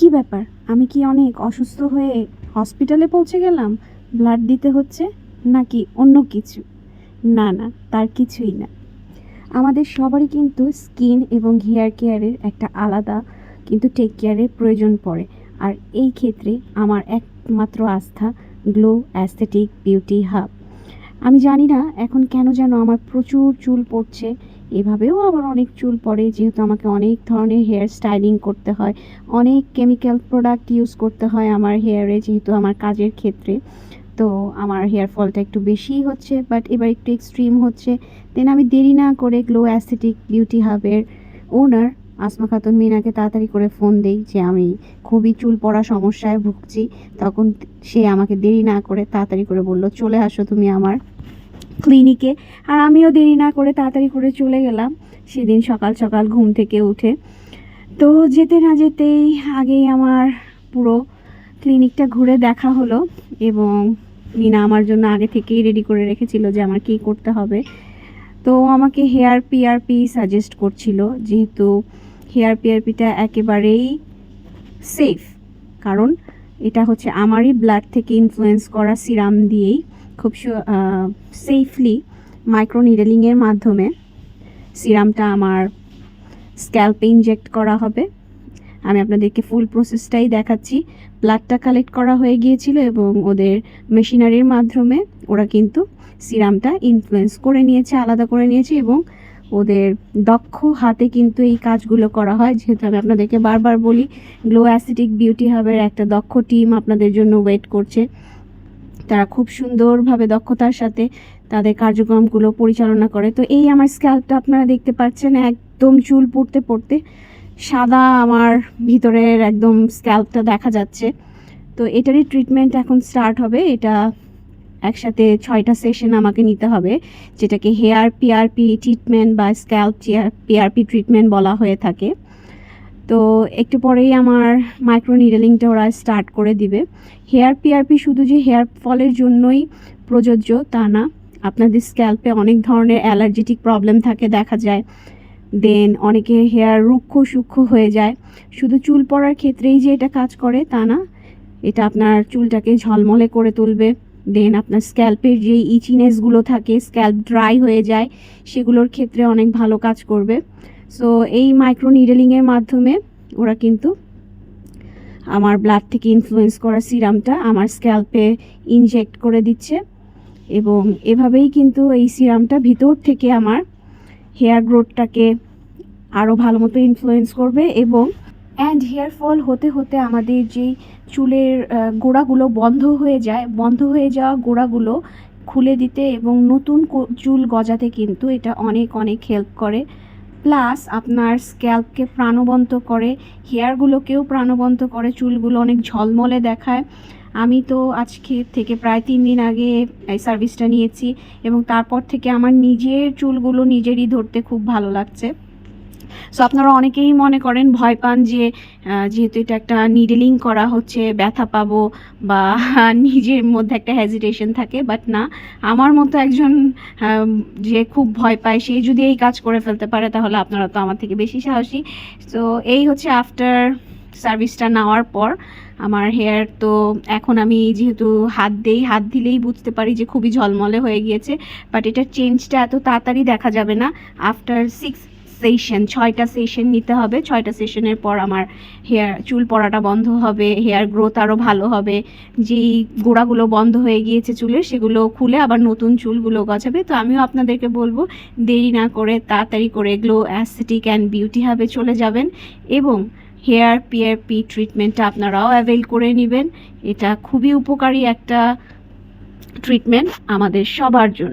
কি ব্যাপার? আমি কি অনেক অসুস্থ হয়ে হসপিটালে পৌঁছে গেলাম? ব্লাড দিতে হচ্ছে? নাকি অন্য কিছু? না না, তার কিছুই না। আমাদের সবারই কিন্তু স্কিন এবং হেয়ার কেয়ারের একটা আলাদা কিন্তু টেক কেয়ারের প্রয়োজন পড়ে। আর এই ক্ষেত্রে আমার একমাত্র আস্থা গ্লো অ্যাস্থেটিক বিউটি হাব আমি জানি না এখন কেন যেন আমার প্রচুর চুল পড়ছে। এভাবেও আবার অনেক চুল পড়ে, যেহেতু আমাকে অনেক ধরনের হেয়ার স্টাইলিং করতে হয়, অনেক কেমিক্যাল প্রোডাক্ট ইউজ করতে হয় আমার হেয়ারে যেহেতু আমার কাজের ক্ষেত্রে। তো আমার হেয়ার ফলটা একটু বেশিই হচ্ছে বাট এবার একটু এক্সট্রিম হচ্ছে। দেন আমি দেরি না করে গ্লো অ্যাস্থেটিক বিউটি হাবের ওনার আসমা খাতুন মিনাকে তাড়াতাড়ি করে ফোন দেই যে আমি খুবই চুল পড়া সমস্যায় ভুগছি। তখন সে আমাকে দেরি না করে তাড়াতাড়ি করে বলল, চলে আসো তুমি আমার ক্লিনিকে আর আমিও দেরি না করে তাড়াতাড়ি করে চলে গেলাম, সেদিন সকাল সকাল ঘুম থেকে উঠে। তো যেতে না যেতেই আগেই আমার পুরো ক্লিনিকটা ঘুরে দেখা হলো এবং মিনা আমার জন্য আগে থেকেই রেডি করে রেখেছিল যে আমার কী করতে হবে। তো আমাকে হেয়ার পিআরপি সাজেস্ট করছিল, যেহেতু হেয়ার পিআরপিটা একেবারেই সেফ কারণ এটা হচ্ছে আমারই ব্লাড থেকে ইনফ্লুয়েন্স করা সিরাম দিয়েই। খুব সেফলি মাইক্রো নিডেলিংয়ের মাধ্যমে সিরামটা আমার স্ক্যাল্পে ইনজেক্ট করা হবে। আমি আপনাদেরকে ফুল প্রসেসটাই দেখাচ্ছি। ব্লাডটা কালেক্ট করা হয়ে গিয়েছিল এবং ওদের মেশিনারির মাধ্যমে ওরা কিন্তু সিরামটা ইনফ্লুয়েন্স করে নিয়েছে, আলাদা করে নিয়েছে এবং ওদের দক্ষ হাতে কিন্তু এই কাজগুলো করা হয়। যেহেতু আমি আপনাদেরকে বারবার বলি গ্লো অ্যাসিটিক বিউটি হাবের একটা দক্ষ টিম আপনাদের জন্য ওয়েট করছে। তারা খুব সুন্দরভাবে দক্ষতার সাথে তাদের কার্যক্রমগুলো পরিচালনা করে। তো এই আমার স্ক্যাল্পটা আপনারা দেখতে পাচ্ছেন, একদম চুল পড়তে পড়তে সাদা আমার ভিতরের একদম স্ক্যাল্পটা দেখা যাচ্ছে। তো এটারই ট্রিটমেন্ট এখন স্টার্ট হবে, এটা একসাথে ছয়টা সেশন আমাকে নিতে হবে, যেটাকে হেয়ার পিআরপি ট্রিটমেন্ট বা স্ক্যাল্প পিআরপি ট্রিটমেন্ট বলা হয়ে থাকে। তো একটু পরেই আমার মাইক্রো নিডেলিংটা ওরা স্টার্ট করে দিবে। হেয়ার পিআরপি শুধু যে হেয়ার ফলের জন্যই প্রযোজ্য তা না, আপনাদের স্ক্যাল্পে অনেক ধরনের অ্যালার্জেটিক প্রবলেম থাকে দেখা যায়। দেন অনেকের হেয়ার রুক্ষ সূক্ষ্ম হয়ে যায়। শুধু চুল পড়ার ক্ষেত্রেই যে এটা কাজ করে তা না, এটা আপনার চুলটাকে ঝলমলে করে তুলবে। দেন আপনার স্ক্যাল্পের যে ইচিনেসগুলো থাকে স্ক্যাল্প ড্রাই হয়ে যায়, সেগুলোর ক্ষেত্রে অনেক ভালো কাজ করবে। সো এই মাইক্রো নিডেলিংয়ের মাধ্যমে ওরা কিন্তু আমার ব্লাড থেকে ইনফ্লুয়েন্স করা সিরামটা আমার স্ক্যাল্পে ইনজেক্ট করে দিচ্ছে এবং এভাবেই কিন্তু এই সিরামটা ভিতর থেকে আমার হেয়ার গ্রোথটাকে আরও ভালো মতো ইনফ্লুয়েন্স করবে এবং অ্যান্ড হেয়ার ফল হতে হতে আমাদের যেই চুলের গোড়াগুলো বন্ধ হয়ে যায়, বন্ধ হয়ে যাওয়া গোড়াগুলো খুলে দিতে এবং নতুন চুল গজাতে কিন্তু এটা অনেক অনেক হেল্প করে। প্লাস আপনার স্ক্যাল্পকে প্রাণবন্ত করে হেয়ারগুলোকেও প্রাণবন্ত করে, চুলগুলো অনেক ঝলমলে দেখায়। আমি তো আজকে থেকে প্রায় তিন দিন আগে এই সার্ভিসটা নিয়েছি এবং তারপর থেকে আমার নিজের চুলগুলো নিজেরই ধরতে খুব ভালো লাগছে। সো আপনারা অনেকেই মনে করেন, ভয় পান যে যেহেতু এটা একটা নিডেলিং করা হচ্ছে, ব্যথা পাবো বা নিজের মধ্যে একটা হেজিটেশন থাকে বাট না। আমার মতো একজন যে খুব ভয় পায়, সে যদি এই কাজ করে ফেলতে পারে, তাহলে আপনারা তো আমার থেকে বেশি সাহসী। তো এই হচ্ছে আফটার সার্ভিসটা নেওয়ার পর, আমার হেয়ার তো এখন আমি যেহেতু হাত দেই, হাত দিলেই বুঝতে পারি যে খুবই ঝলমলে হয়ে গিয়েছে বাট এটার চেঞ্জটা এত তাড়াতাড়ি দেখা যাবে না। আফটার সিক্স সেশন ছয়টা সেশন নিতে হবে। ছয়টা সেশনের পর আমার হেয়ার চুল পড়াটা বন্ধ হবে হেয়ার গ্রোথ আরও ভালো হবে। যেই গোড়াগুলো বন্ধ হয়ে গিয়েছে চুলের, সেগুলো খুলে আবার নতুন চুলগুলো গজাবে। তো আমিও আপনাদেরকে বলব, দেরি না করে তাড়াতাড়ি করে গ্লো অ্যাস্থেটিক অ্যান্ড বিউটি হাবে চলে যাবেন এবং হেয়ার পিআরপি ট্রিটমেন্টটা আপনারাও অ্যাভেল করে নেবেন। এটা খুবই উপকারী একটা ট্রিটমেন্ট আমাদের সবার জন্য।